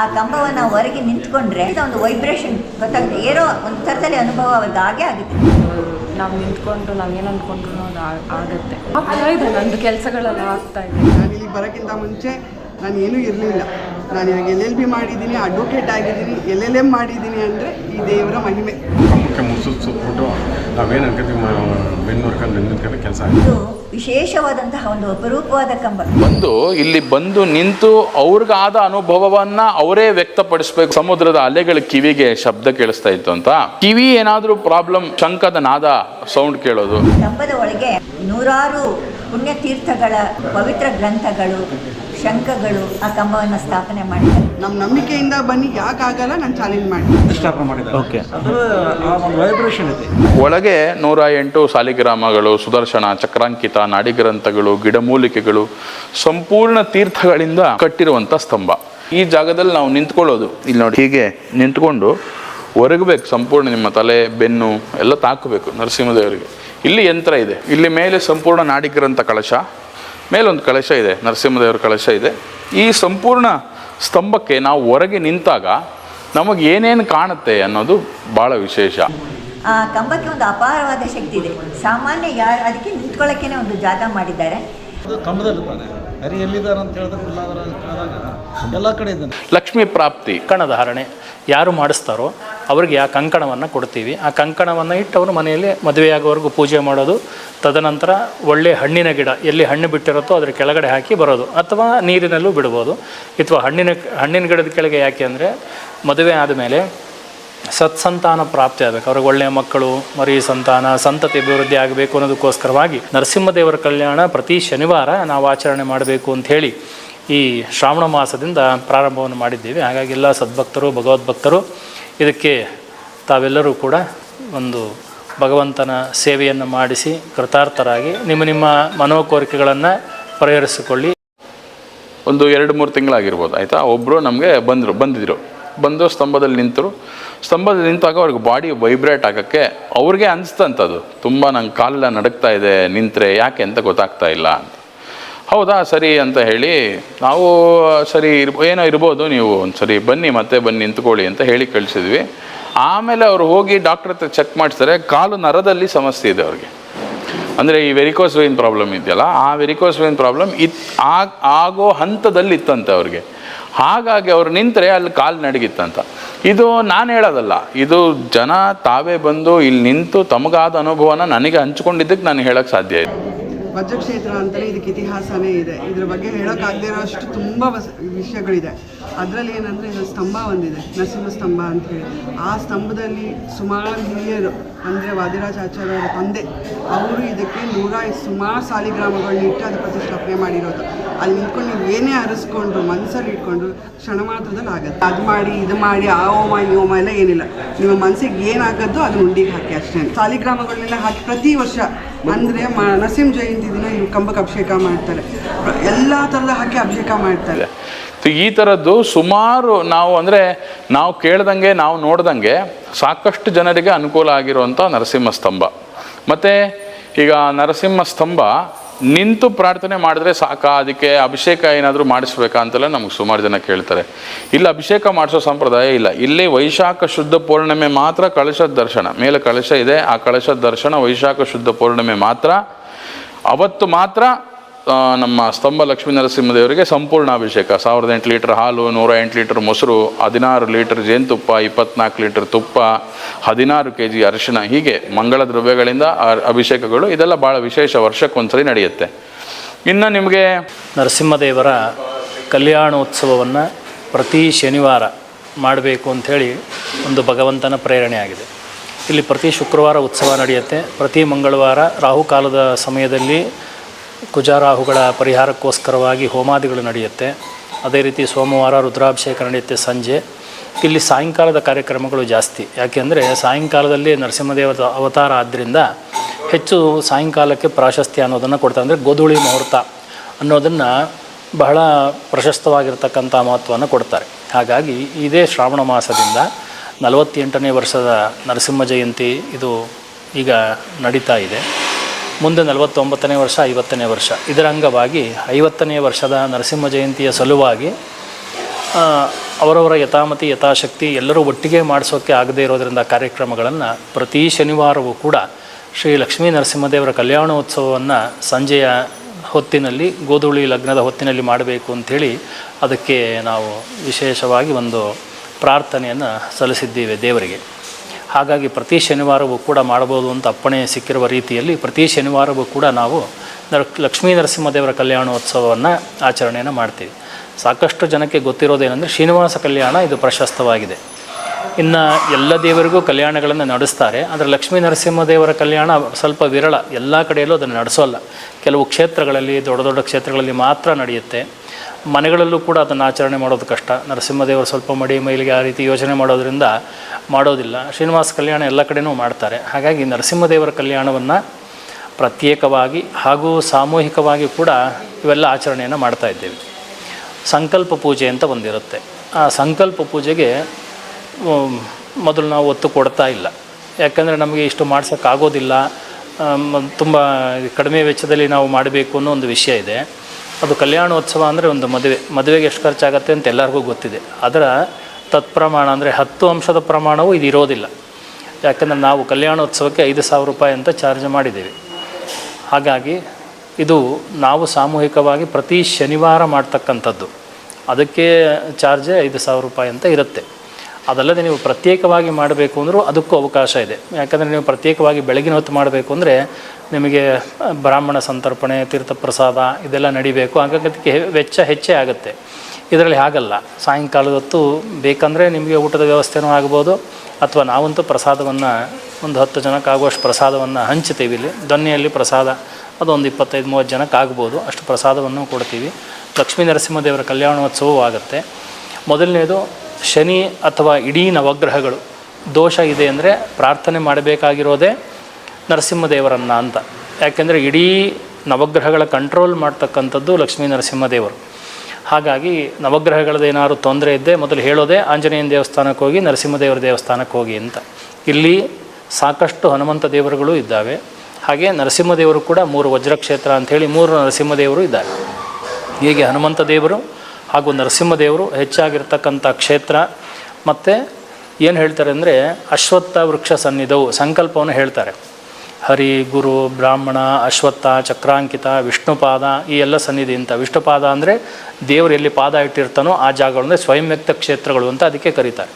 ಆ ಕಂಬವನ್ನು ಹೊರಗೆ ನಿಂತ್ಕೊಂಡ್ರೆ ಒಂದು ವೈಬ್ರೇಷನ್ ಗೊತ್ತಾಗುತ್ತೆ. ಏನೋ ಒಂದು ಥರದಲ್ಲಿ ಅನುಭವ ಅವ್ರಿಗೆ ಹಾಗೆ ಆಗುತ್ತೆ. ನಾವು ನಿಂತ್ಕೊಂಡು ನಾವೇನು ಅಂದ್ಕೊಂಡ್ರು ಅದು ಆಗುತ್ತೆ. ಆಗ್ತಾ ಇದೆ ನಂದು ಕೆಲಸಗಳೆಲ್ಲ ಆಗ್ತಾ ಇದೆ. ನಾನು ಇಲ್ಲಿ ಬರೋಕ್ಕಿಂತ ಮುಂಚೆ ನಾನು ಏನೂ ಇರಲಿಲ್ಲ. ನಾನು ಇವಾಗ ಎಲ್ ಎಲ್ ಬಿ ಮಾಡಿದ್ದೀನಿ ಅಡ್ವೊಕೇಟ್ ಆಗಿದ್ದೀನಿ ಎಲ್ ಎಲ್ ಎಂ ಮಾಡಿದ್ದೀನಿ ಅಂದರೆ ಈ ದೇವರ ಮಹಿಮೆ. ಸುತ್ಬಿಟ್ಟು ನಾವೇನು ಅನ್ಕೋತೀವಿ ಕೆಲಸ ಇದು ವಿಶೇಷವಾದಂತಹ ಒಂದು ಅಪರೂಪವಾದ ಕಂಬ. ಬಂದು ಇಲ್ಲಿ ಬಂದು ನಿಂತು ಅವ್ರಿಗಾದ ಅನುಭವವನ್ನ ಅವರೇ ವ್ಯಕ್ತಪಡಿಸ್ಬೇಕು. ಸಮುದ್ರದ ಅಲೆಗಳ ಕಿವಿಗೆ ಶಬ್ದ ಕೇಳಿಸ್ತಾ ಇತ್ತು ಅಂತ. ಕಿವಿ ಏನಾದ್ರೂ ಪ್ರಾಬ್ಲಮ್ ಶಂಕದ ನಾದ ಸೌಂಡ್ ಕೇಳೋದು. ಕಂಬದ ಒಳಗೆ ನೂರಾರು ಪುಣ್ಯತೀರ್ಥಗಳ ಪವಿತ್ರ ಗ್ರಂಥಗಳು ಶಂಖಗಳು ಆ ಕಂಬವನ್ನು ಸ್ಥಾಪನೆ ಮಾಡಿದ್ದಾರೆ. ನಮ್ಮ ನಂಬಿಕೆಯಿಂದ ಬನ್ನಿ ಯಾಕಾಗಲ್ಲ ನಾನು ಚಾಲೆಂಜ್ ಮಾಡಿ. ಸ್ಥಾಪನೆ ಮಾಡಿದ್ದಾರೆ. ಓಕೆ ಆ ಒಂದು ವೈಬ್ರೇಷನ್ ಇದೆ. ಒಳಗೆ ನೂರ ಎಂಟು ಸಾಲಿಗ್ರಾಮಗಳು ಸುದರ್ಶನ ಚಕ್ರಾಂಕಿತ ನಾಡಿಗ್ರಂಥಗಳು ಗಿಡಮೂಲಿಕೆಗಳು ಸಂಪೂರ್ಣ ತೀರ್ಥಗಳಿಂದ ಕಟ್ಟಿರುವಂಥ ಸ್ತಂಭ. ಈ ಜಾಗದಲ್ಲಿ ನಾವು ನಿಂತ್ಕೊಳ್ಳೋದು ಇಲ್ಲಿ ನೋಡಿ. ಹೀಗೆ ನಿಂತ್ಕೊಂಡು ಒರಗಬೇಕು ಸಂಪೂರ್ಣ ನಿಮ್ಮ ತಲೆ ಬೆನ್ನು ಎಲ್ಲ ತಾಕಬೇಕು ನರಸಿಂಹದೇವರಿಗೆ. ಇಲ್ಲಿ ಯಂತ್ರ ಇದೆ. ಇಲ್ಲಿ ಮೇಲೆ ಸಂಪೂರ್ಣ ನಾಡಿಗ್ರಂಥ ಕಳಶ. ಮೇಲೊಂದು ಕಳಶ ಇದೆ, ನರಸಿಂಹದೇವರ ಕಳಶ ಇದೆ. ಈ ಸಂಪೂರ್ಣ ಸ್ತಂಭಕ್ಕೆ ನಾವು ಹೊರಗೆ ನಿಂತಾಗ ನಮಗೆ ಏನೇನು ಕಾಣುತ್ತೆ ಅನ್ನೋದು ಭಾಳ ವಿಶೇಷ. ಆ, ಕಂಬಕ್ಕೆ ಒಂದು ಅಪಾರವಾದ ಶಕ್ತಿ ಇದೆ. ಸಾಮಾನ್ಯ ಯಾರು ಅದಕ್ಕೆ ನಿಂತ್ಕೊಳ್ಳೋಕ್ಕೇನೆ ಒಂದು ಜಾಗ ಮಾಡಿದ್ದಾರೆ. ತಾನೆ ಹರಿ ಎಲ್ಲಿದ್ದಾರೆ ಅಂತ ಹೇಳಿದ್ರೆ ಎಲ್ಲ ಕಡೆ ಇದ್ದಾನೆ. ಲಕ್ಷ್ಮೀ ಪ್ರಾಪ್ತಿ ಕಣಧಾರಣೆ ಧಾರಣೆ ಯಾರು ಮಾಡಿಸ್ತಾರೋ ಅವ್ರಿಗೆ ಆ ಕಂಕಣವನ್ನು ಕೊಡ್ತೀವಿ. ಆ ಕಂಕಣವನ್ನು ಇಟ್ಟು ಅವರು ಮನೆಯಲ್ಲಿ ಮದುವೆಯಾಗೋವರೆಗೂ ಪೂಜೆ ಮಾಡೋದು, ತದನಂತರ ಒಳ್ಳೆ ಹಣ್ಣಿನ ಗಿಡ ಎಲ್ಲಿ ಹಣ್ಣು ಬಿಟ್ಟಿರುತ್ತೋ ಅದ್ರ ಕೆಳಗಡೆ ಹಾಕಿ ಬರೋದು, ಅಥವಾ ನೀರಿನಲ್ಲೂ ಬಿಡ್ಬೋದು. ಅಥವಾ ಹಣ್ಣಿನ ಹಣ್ಣಿನ ಗಿಡದ ಕೆಳಗೆ ಯಾಕೆ ಅಂದರೆ ಮದುವೆ ಆದಮೇಲೆ ಸತ್ಸಂತಾನ ಪ್ರಾಪ್ತಿ ಆಗಬೇಕು. ಅವ್ರಿಗೆ ಒಳ್ಳೆಯ ಮಕ್ಕಳು, ಮರಿ ಸಂತಾನ, ಸಂತತಿ ಅಭಿವೃದ್ಧಿ ಆಗಬೇಕು ಅನ್ನೋದಕ್ಕೋಸ್ಕರವಾಗಿ ನರಸಿಂಹದೇವರ ಕಲ್ಯಾಣ ಪ್ರತಿ ಶನಿವಾರ ನಾವು ಆಚರಣೆ ಮಾಡಬೇಕು ಅಂತ ಹೇಳಿ ಈ ಶ್ರಾವಣ ಮಾಸದಿಂದ ಪ್ರಾರಂಭವನ್ನು ಮಾಡಿದ್ದೀವಿ. ಹಾಗಾಗಿ ಎಲ್ಲ ಸದ್ಭಕ್ತರು, ಭಗವದ್ಭಕ್ತರು ಇದಕ್ಕೆ ತಾವೆಲ್ಲರೂ ಕೂಡ ಒಂದು ಭಗವಂತನ ಸೇವೆಯನ್ನು ಮಾಡಿಸಿ ಕೃತಾರ್ಥರಾಗಿ ನಿಮ್ಮ ನಿಮ್ಮ ಮನೋಕೋರಿಕೆಗಳನ್ನು ಪರಿಹರಿಸಿಕೊಳ್ಳಿ. ಒಂದು ಎರಡು ಮೂರು ತಿಂಗಳಾಗಿರ್ಬೋದು, ಆಯಿತಾ? ಒಬ್ಬರು ನಮಗೆ ಬಂದರು, ಬಂದಿದ್ರು. ಬಂದು ಸ್ತಂಭದಲ್ಲಿ ನಿಂತರು. ಸ್ತಂಭದಲ್ಲಿ ನಿಂತಾಗ ಅವ್ರಿಗೆ ಬಾಡಿ ವೈಬ್ರೇಟ್ ಆಗೋಕ್ಕೆ ಅವ್ರಿಗೆ ಅನಿಸ್ತಂಥದ್ದು ತುಂಬ ನಂಗೆ ಕಾಲೆಲ್ಲ ನಡಕ್ತಾ ಇದೆ, ನಿಂತರೆ ಯಾಕೆ ಅಂತ ಗೊತ್ತಾಗ್ತಾ ಇಲ್ಲ ಅಂತ. ಹೌದಾ, ಸರಿ ಅಂತ ಹೇಳಿ, ನಾವು ಸರಿ ಇರ್, ಏನೋ ಇರ್ಬೋದು ನೀವು ಒಂದು ಸರಿ ಬನ್ನಿ, ಮತ್ತೆ ಬನ್ನಿ ನಿಂತ್ಕೊಳ್ಳಿ ಅಂತ ಹೇಳಿ ಕಳಿಸಿದ್ವಿ. ಆಮೇಲೆ ಅವರು ಹೋಗಿ ಡಾಕ್ಟ್ರ್ ಹತ್ರ ಚೆಕ್ ಮಾಡಿಸ್ತಾರೆ ಕಾಲು ನರದಲ್ಲಿ ಸಮಸ್ಯೆ ಇದೆ ಅವ್ರಿಗೆ. ಅಂದರೆ ಈ ವೆರಿಕೋಸ್ ವೈನ್ ಪ್ರಾಬ್ಲಮ್ ಇದೆಯಲ್ಲ, ಆ ವೆರಿಕೋಸ್ ವೈನ್ ಪ್ರಾಬ್ಲಮ್ ಇತ್ ಆಗ್ ಆಗೋ ಹಂತದಲ್ಲಿ ಇತ್ತಂತೆ ಅವ್ರಿಗೆ. ಹಾಗಾಗಿ ಅವ್ರು ನಿಂತರೆ ಅಲ್ಲಿ ಕಾಲು ನಡಗಿತ್ತಂತ. ಇದು ನಾನು ಹೇಳೋದಲ್ಲ, ಇದು ಜನ ತಾವೇ ಬಂದು ಇಲ್ಲಿ ನಿಂತು ತಮಗಾದ ಅನುಭವನ ನನಗೆ ಹಂಚ್ಕೊಂಡಿದ್ದಕ್ಕೆ ನಾನು ಹೇಳೋಕ್ಕೆ ಸಾಧ್ಯ ಇದೆ ವಜ್ರಕ್ಷೇತ್ರ ಅಂತಲೇ ಇದಕ್ಕೆ ಇತಿಹಾಸನೇ ಇದೆ. ಇದ್ರ ಬಗ್ಗೆ ಹೇಳೋಕ್ಕಾಗದೇ ಇರೋಷ್ಟು ತುಂಬ ವಿಷಯಗಳಿದೆ. ಅದರಲ್ಲಿ ಏನಂದರೆ ಇದು ಸ್ತಂಭ ಒಂದಿದೆ, ನರಸಿಂಹ ಸ್ತಂಭ ಅಂತ ಹೇಳಿ. ಆ ಸ್ತಂಭದಲ್ಲಿ ಸುಮಾರು ಹಿರಿಯರು, ಅಂದರೆ ವಾದಿರಾಜಾಚಾರ್ಯರ ತಂದೆ, ಅವರು ಇದಕ್ಕೆ ನೂರ ಸುಮಾರು ಸಾಲಿಗ್ರಾಮಗಳನ್ನ ಇಟ್ಟು ಅದು ಪ್ರತಿಷ್ಠಾಪನೆ ಮಾಡಿರೋದು. ಅಲ್ಲಿ ನಿಂತ್ಕೊಂಡು ನೀವು ಏನೇ ಅರಿಸ್ಕೊಂಡ್ರು ಮನಸ್ಸಲ್ಲಿ ಇಟ್ಕೊಂಡ್ರು, ಕ್ಷಣ ಮಾತ್ರದಲ್ಲಿ ಆಗುತ್ತೆ. ಅದು ಮಾಡಿ, ಇದು ಮಾಡಿ, ಆ ಓಮ ಈ ಹೋಮ ಎಲ್ಲ ಏನಿಲ್ಲ. ನಿಮ್ಮ ಮನಸ್ಸಿಗೆ ಏನಾಗದ್ದು ಅದು ಉಂಡಿಗೆ ಹಾಕಿ ಅಷ್ಟೇ ಸಾಲಿಗ್ರಾಮಗಳನ್ನೆಲ್ಲ ಹಾಕಿ ಪ್ರತಿ ವರ್ಷ ಅಂದರೆ ನರಸಿಂಹ ಜಯಂತಿ ದಿನ ಇವ್ರು ಕಂಬಕ್ಕೆ ಅಭಿಷೇಕ ಮಾಡ್ತಾರೆ. ಎಲ್ಲ ಥರದ ಹಾಕಿ ಅಭಿಷೇಕ ಮಾಡ್ತಾರೆ. ಈ ಥರದ್ದು ಸುಮಾರು ನಾವು ಅಂದರೆ ನಾವು ಕೇಳ್ದಂಗೆ, ನಾವು ನೋಡ್ದಂಗೆ ಸಾಕಷ್ಟು ಜನರಿಗೆ ಅನುಕೂಲ ಆಗಿರುವಂಥ ನರಸಿಂಹ ಸ್ತಂಭ. ಮತ್ತು ಈಗ ನರಸಿಂಹ ಸ್ತಂಭ ನಿಂತು ಪ್ರಾರ್ಥನೆ ಮಾಡಿದ್ರೆ ಸಾಕಾ? ಅದಕ್ಕೆ ಅಭಿಷೇಕ ಏನಾದರೂ ಮಾಡಿಸ್ಬೇಕಾ ಅಂತೆಲ್ಲ ನಮಗೆ ಸುಮಾರು ಜನ ಕೇಳ್ತಾರೆ. ಇಲ್ಲಿ, ಅಭಿಷೇಕ ಮಾಡಿಸೋ ಸಂಪ್ರದಾಯ ಇಲ್ಲ. ಇಲ್ಲಿ ವೈಶಾಖ ಶುದ್ಧ ಪೌರ್ಣಿಮೆ ಮಾತ್ರ ಕಳಶದ ದರ್ಶನ. ಮೇಲೆ ಕಳಶ ಇದೆ. ಆ ಕಳಶದ ದರ್ಶನ ವೈಶಾಖ ಶುದ್ಧ ಪೂರ್ಣಿಮೆ ಮಾತ್ರ. ಅವತ್ತು ಮಾತ್ರ ನಮ್ಮ ಸ್ತಂಭ ಲಕ್ಷ್ಮೀ ನರಸಿಂಹದೇವರಿಗೆ ಸಂಪೂರ್ಣ ಅಭಿಷೇಕ. ಸಾವಿರದ ಎಂಟು ಲೀಟರ್ ಹಾಲು, ನೂರ ಎಂಟು ಲೀಟರ್ ಮೊಸರು, ಹದಿನಾರು ಲೀಟರ್ ಜೇನುತುಪ್ಪ, ಇಪ್ಪತ್ನಾಲ್ಕು ಲೀಟರ್ ತುಪ್ಪ, ಹದಿನಾರು ಕೆ ಜಿ ಅರಿಶಿಣ ಹೀಗೆ ಮಂಗಳ ದ್ರವ್ಯಗಳಿಂದ ಅಭಿಷೇಕಗಳು, ಇದೆಲ್ಲ ಭಾಳ ವಿಶೇಷ. ವರ್ಷಕ್ಕೊಂದ್ಸರಿ ನಡೆಯುತ್ತೆ. ಇನ್ನು ನಿಮಗೆ ನರಸಿಂಹದೇವರ ಕಲ್ಯಾಣೋತ್ಸವವನ್ನು ಪ್ರತಿ ಶನಿವಾರ ಮಾಡಬೇಕು ಅಂಥೇಳಿ ಒಂದು ಭಗವಂತನ ಪ್ರೇರಣೆ ಆಗಿದೆ. ಇಲ್ಲಿ ಪ್ರತಿ ಶುಕ್ರವಾರ ಉತ್ಸವ ನಡೆಯುತ್ತೆ. ಪ್ರತಿ ಮಂಗಳವಾರ ರಾಹುಕಾಲದ ಸಮಯದಲ್ಲಿ ಕುಜಾರಾಹುಗಳ ಪರಿಹಾರಕ್ಕೋಸ್ಕರವಾಗಿ ಹೋಮಾದಿಗಳು ನಡೆಯುತ್ತೆ. ಅದೇ ರೀತಿ ಸೋಮವಾರ ರುದ್ರಾಭಿಷೇಕ ನಡೆಯುತ್ತೆ ಸಂಜೆ. ಇಲ್ಲಿ ಸಾಯಂಕಾಲದ ಕಾರ್ಯಕ್ರಮಗಳು ಜಾಸ್ತಿ. ಯಾಕೆಂದರೆ ಸಾಯಂಕಾಲದಲ್ಲಿ ನರಸಿಂಹದೇವ ಅವತಾರ ಆದ್ದರಿಂದ ಹೆಚ್ಚು ಸಾಯಂಕಾಲಕ್ಕೆ ಪ್ರಾಶಸ್ತ್ಯ ಅನ್ನೋದನ್ನು ಕೊಡ್ತಾರೆ. ಅಂದರೆ ಗೋಧೂಳಿ ಮುಹೂರ್ತ ಅನ್ನೋದನ್ನು ಬಹಳ ಪ್ರಶಸ್ತವಾಗಿರ್ತಕ್ಕಂಥ ಮಹತ್ವವನ್ನು ಕೊಡ್ತಾರೆ. ಹಾಗಾಗಿ ಇದೇ ಶ್ರಾವಣ ಮಾಸದಿಂದ ನಲವತ್ತೆಂಟನೇ ವರ್ಷದ ನರಸಿಂಹ ಜಯಂತಿ ಇದು ಈಗ ನಡೀತಾ ಇದೆ. ಮುಂದೆ ನಲವತ್ತೊಂಬತ್ತನೇ ವರ್ಷ, ಐವತ್ತನೇ ವರ್ಷ. ಇದರ ಅಂಗವಾಗಿ ಐವತ್ತನೇ ವರ್ಷದ ನರಸಿಂಹ ಜಯಂತಿಯ ಸಲುವಾಗಿ ಅವರವರ ಯಥಾಮತಿ, ಯಥಾಶಕ್ತಿ ಎಲ್ಲರೂ ಒಟ್ಟಿಗೆ ಮಾಡಿಸೋಕ್ಕೆ ಆಗದೇ ಇರೋದರಿಂದ ಕಾರ್ಯಕ್ರಮಗಳನ್ನು ಪ್ರತಿ ಶನಿವಾರವೂ ಕೂಡ ಶ್ರೀ ಲಕ್ಷ್ಮೀ ನರಸಿಂಹದೇವರ ಕಲ್ಯಾಣೋತ್ಸವವನ್ನು ಸಂಜೆಯ ಹೊತ್ತಿನಲ್ಲಿ, ಗೋಧುಳಿ ಲಗ್ನದ ಹೊತ್ತಿನಲ್ಲಿ ಮಾಡಬೇಕು ಅಂಥೇಳಿ ಅದಕ್ಕೆ ನಾವು ವಿಶೇಷವಾಗಿ ಒಂದು ಪ್ರಾರ್ಥನೆಯನ್ನು ಸಲ್ಲಿಸಿದ್ದೇವೆ ದೇವರಿಗೆ. ಹಾಗಾಗಿ ಪ್ರತಿ ಶನಿವಾರವೂ ಕೂಡ ಮಾಡ್ಬೋದು ಅಂತ ಅಪ್ಪಣೆ ಸಿಕ್ಕಿರುವ ರೀತಿಯಲ್ಲಿ ಪ್ರತಿ ಶನಿವಾರವೂ ಕೂಡ ನಾವು ಲಕ್ಷ್ಮೀ ನರಸಿಂಹದೇವರ ಕಲ್ಯಾಣೋತ್ಸವವನ್ನು ಆಚರಣೆಯನ್ನು ಮಾಡ್ತೀವಿ. ಸಾಕಷ್ಟು ಜನಕ್ಕೆ ಗೊತ್ತಿರೋದೇನೆಂದರೆ ಶ್ರೀನಿವಾಸ ಕಲ್ಯಾಣ ಇದು ಪ್ರಶಸ್ತವಾಗಿದೆ. ಇನ್ನು ಎಲ್ಲ ದೇವರಿಗೂ ಕಲ್ಯಾಣಗಳನ್ನು ನಡೆಸ್ತಾರೆ, ಆದರೆ ಲಕ್ಷ್ಮೀ ನರಸಿಂಹದೇವರ ಕಲ್ಯಾಣ ಸ್ವಲ್ಪ ವಿರಳ. ಎಲ್ಲ ಕಡೆಯಲ್ಲೂ ಅದನ್ನು ನಡೆಸೋಲ್ಲ. ಕೆಲವು ಕ್ಷೇತ್ರಗಳಲ್ಲಿ, ದೊಡ್ಡ ದೊಡ್ಡ ಕ್ಷೇತ್ರಗಳಲ್ಲಿ ಮಾತ್ರ ನಡೆಯುತ್ತೆ. ಮನೆಗಳಲ್ಲೂ ಕೂಡ ಅದನ್ನು ಆಚರಣೆ ಮಾಡೋದು ಕಷ್ಟ. ನರಸಿಂಹದೇವರು ಸ್ವಲ್ಪ ಮಡಿ ಮೈಲಿಗೆ ಆ ರೀತಿ ಯೋಚನೆ ಮಾಡೋದರಿಂದ ಮಾಡೋದಿಲ್ಲ. ಶ್ರೀನಿವಾಸ ಕಲ್ಯಾಣ ಎಲ್ಲ ಕಡೆನೂ ಮಾಡ್ತಾರೆ. ಹಾಗಾಗಿ ನರಸಿಂಹದೇವರ ಕಲ್ಯಾಣವನ್ನು ಪ್ರತ್ಯೇಕವಾಗಿ ಹಾಗೂ ಸಾಮೂಹಿಕವಾಗಿ ಕೂಡ ಇವೆಲ್ಲ ಆಚರಣೆಯನ್ನು ಮಾಡ್ತಾ ಇದ್ದೇವೆ. ಸಂಕಲ್ಪ ಪೂಜೆ ಅಂತ ಒಂದಿರುತ್ತೆ. ಆ ಸಂಕಲ್ಪ ಪೂಜೆಗೆ ಮೊದಲು ನಾವು ಒತ್ತು ಕೊಡ್ತಾ ಇಲ್ಲ. ಯಾಕಂದರೆ ನಮಗೆ ಇಷ್ಟು ಮಾಡ್ಸೋಕ್ಕಾಗೋದಿಲ್ಲ. ತುಂಬ ಕಡಿಮೆ ವೆಚ್ಚದಲ್ಲಿ ನಾವು ಮಾಡಬೇಕು ಅನ್ನೋ ಒಂದು ವಿಷಯ ಇದೆ. ಅದು ಕಲ್ಯಾಣೋತ್ಸವ ಅಂದರೆ ಒಂದು ಮದುವೆ. ಮದುವೆಗೆ ಎಷ್ಟು ಖರ್ಚಾಗತ್ತೆ ಅಂತ ಎಲ್ಲರಿಗೂ ಗೊತ್ತಿದೆ. ಅದರ ತತ್ಪ್ರಮಾಣ ಅಂದರೆ ಹತ್ತು ಅಂಶದ ಪ್ರಮಾಣವು ಇದು ಇರೋದಿಲ್ಲ. ಯಾಕಂದರೆ ನಾವು ಕಲ್ಯಾಣೋತ್ಸವಕ್ಕೆ ಐದು ಸಾವಿರ ರೂಪಾಯಿ ಅಂತ ಚಾರ್ಜ್ ಮಾಡಿದ್ದೀವಿ. ಹಾಗಾಗಿ ಇದು ನಾವು ಸಾಮೂಹಿಕವಾಗಿ ಪ್ರತಿ ಶನಿವಾರ ಮಾಡ್ತಕ್ಕಂಥದ್ದು. ಅದಕ್ಕೆ ಚಾರ್ಜ್ ಐದು ಸಾವಿರ ರೂಪಾಯಿ ಅಂತ ಇರುತ್ತೆ. ಅದಲ್ಲದೆ ನೀವು ಪ್ರತ್ಯೇಕವಾಗಿ ಮಾಡಬೇಕು ಅಂದರೂ ಅದಕ್ಕೂ ಅವಕಾಶ ಇದೆ. ಯಾಕಂದರೆ ನೀವು ಪ್ರತ್ಯೇಕವಾಗಿ ಬೆಳಗಿನ ಹೊತ್ತು ಮಾಡಬೇಕು ಅಂದರೆ ನಿಮಗೆ ಬ್ರಾಹ್ಮಣ ಸಂತರ್ಪಣೆ, ತೀರ್ಥಪ್ರಸಾದ ಇದೆಲ್ಲ ನಡಿಬೇಕು. ಹಾಗಾಗಿ ವೆಚ್ಚ ಹೆಚ್ಚೇ ಆಗುತ್ತೆ. ಇದರಲ್ಲಿ ಹಾಗಲ್ಲ. ಸಾಯಂಕಾಲದ ಹೊತ್ತು ಬೇಕಂದರೆ ನಿಮಗೆ ಊಟದ ವ್ಯವಸ್ಥೆನೂ ಆಗ್ಬೋದು. ಅಥವಾ ನಾವಂತೂ ಪ್ರಸಾದವನ್ನು ಒಂದು ಹತ್ತು ಜನಕ್ಕೆ ಆಗುವಷ್ಟು ಪ್ರಸಾದವನ್ನು ಹಂಚ್ತೀವಿ ಇಲ್ಲಿ. ದೊನ್ನೆಯಲ್ಲಿ ಪ್ರಸಾದ, ಅದೊಂದು ಇಪ್ಪತ್ತೈದು, ಮೂವತ್ತು ಜನಕ್ಕೆ ಆಗ್ಬೋದು. ಅಷ್ಟು ಪ್ರಸಾದವನ್ನು ಕೊಡ್ತೀವಿ. ಲಕ್ಷ್ಮೀ ನರಸಿಂಹದೇವರ ಕಲ್ಯಾಣೋತ್ಸವವೂ ಆಗುತ್ತೆ. ಮೊದಲನೇದು, ಶನಿ ಅಥವಾ ಇಡೀ ನವಗ್ರಹಗಳು. ದೋಷ ಇದೆ ಅಂದರೆ ಪ್ರಾರ್ಥನೆ ಮಾಡಬೇಕಾಗಿರೋದೇ ನರಸಿಂಹದೇವರನ್ನ ಅಂತ. ಯಾಕೆಂದರೆ ಇಡೀ ನವಗ್ರಹಗಳ ಕಂಟ್ರೋಲ್ ಮಾಡ್ತಕ್ಕಂಥದ್ದು ಲಕ್ಷ್ಮೀ ನರಸಿಂಹದೇವರು. ಹಾಗಾಗಿ ನವಗ್ರಹಗಳದ್ದೇನಾದ್ರು ತೊಂದರೆ ಇದ್ದೆ ಮೊದಲು ಹೇಳೋದೇ ಆಂಜನೇಯನ ದೇವಸ್ಥಾನಕ್ಕೆ ಹೋಗಿ ನರಸಿಂಹದೇವರ ದೇವಸ್ಥಾನಕ್ಕೆ ಹೋಗಿ ಅಂತ. ಇಲ್ಲಿ ಸಾಕಷ್ಟು ಹನುಮಂತ ದೇವರುಗಳು ಇದ್ದಾವೆ. ಹಾಗೆ ನರಸಿಂಹದೇವರು ಕೂಡ ಮೂರು ವಜ್ರಕ್ಷೇತ್ರ ಅಂಥೇಳಿ ಮೂರು ನರಸಿಂಹದೇವರು ಇದ್ದಾರೆ. ಹೀಗೆ ಹನುಮಂತ ದೇವರು ಹಾಗೂ ನರಸಿಂಹದೇವರು ಹೆಚ್ಚಾಗಿರ್ತಕ್ಕಂಥ ಕ್ಷೇತ್ರ. ಮತ್ತು ಏನು ಹೇಳ್ತಾರೆ ಅಂದರೆ ಅಶ್ವತ್ಥ ವೃಕ್ಷ ಸನ್ನಿಧವು ಸಂಕಲ್ಪವನ್ನು ಹೇಳ್ತಾರೆ. ಹರಿ ಗುರು ಬ್ರಾಹ್ಮಣ ಅಶ್ವತ್ಥ ಚಕ್ರಾಂಕಿತ ವಿಷ್ಣುಪಾದ ಈ ಎಲ್ಲ ಸನ್ನಿಧಿ ಅಂತ ವಿಷ್ಣುಪಾದ ಅಂದರೆ ದೇವರು ಎಲ್ಲಿ ಪಾದ ಇಟ್ಟಿರ್ತಾನೋ ಆ ಜಾಗಗಳಂದರೆ ಸ್ವಯಂ ವ್ಯಕ್ತ ಕ್ಷೇತ್ರಗಳು ಅಂತ ಅದಕ್ಕೆ ಕರೀತಾರೆ.